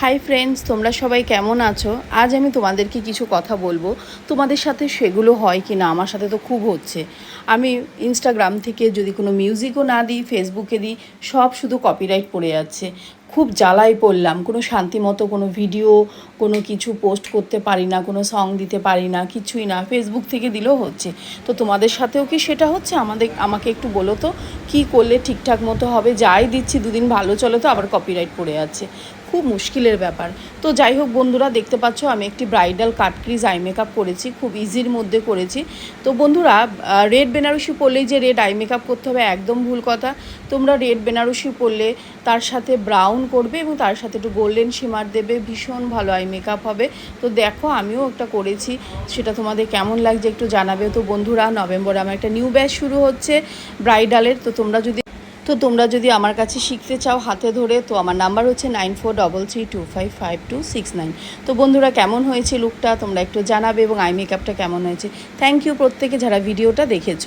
Hi friends তোমরা সবাই কেমন আছো? আজ আমি তোমাদেরকে কিছু কথা বলব। তোমাদের সাথে সেগুলো হয় কি না আমার সাথে তো খুব হচ্ছে। আমি ইনস্টাগ্রাম থেকে যদি কোনো মিউজিকও না দিই ফেসবুকে দিই, সব শুধু কপিরাইট পড়ে যাচ্ছে। খুব জ্বালায় পড়লাম। কোনো শান্তিমতো কোনো ভিডিও কোনো কিছু পোস্ট করতে পারি না, কোনো সং দিতে পারি না, কিছুই না। ফেসবুক থেকে দিলেও হচ্ছে। তো তোমাদের সাথেও কি সেটা হচ্ছে? আমাদের, আমাকে একটু বলো তো, কী করলে ঠিকঠাক মতো হবে? যাই দিচ্ছি, দুদিন ভালো চলে তো আবার কপিরাইট পড়ে যাচ্ছে। খুব মুশকিলের ব্যাপার। তো যাই হোক বন্ধুরা, দেখতে পাচ্ছ আমি একটি ব্রাইডাল কাটক্রিজ আই মেকআপ করেছি, খুব ইজির মধ্যে করেছি। তো বন্ধুরা রেড বেনারসি পরলেই যে রেড আই মেকআপ করতে হবে একদম ভুল কথা। তোমরা রেড বেনারসি পরলে তার সাথে ব্রাউন করবে এবং তার সাথে একটু গোল্ডেন শিমার দেবে, ভীষণ ভালো আই মেকআপ হবে। তো দেখো, আমিও একটা করেছি, সেটা তোমাদের কেমন লাগছে একটু জানাবে। তো বন্ধুরা, নভেম্বরে আমার একটা নিউ ব্যাচ শুরু হচ্ছে ব্রাইডালের তো তোমরা যদি, তো তোমরা যদি আমার কাছে শিখতে চাও হাতে ধরে, তো আমার নাম্বার হচ্ছে nine four double three two five five two six nine তো বন্ধুরা, কেমন হয়েছে লুকটা তোমরা একটু জানাবে এবং আই মেকআপটা কেমন হয়েছে। থ্যাংক ইউ প্রত্যেকে যারা ভিডিওটা দেখেছ।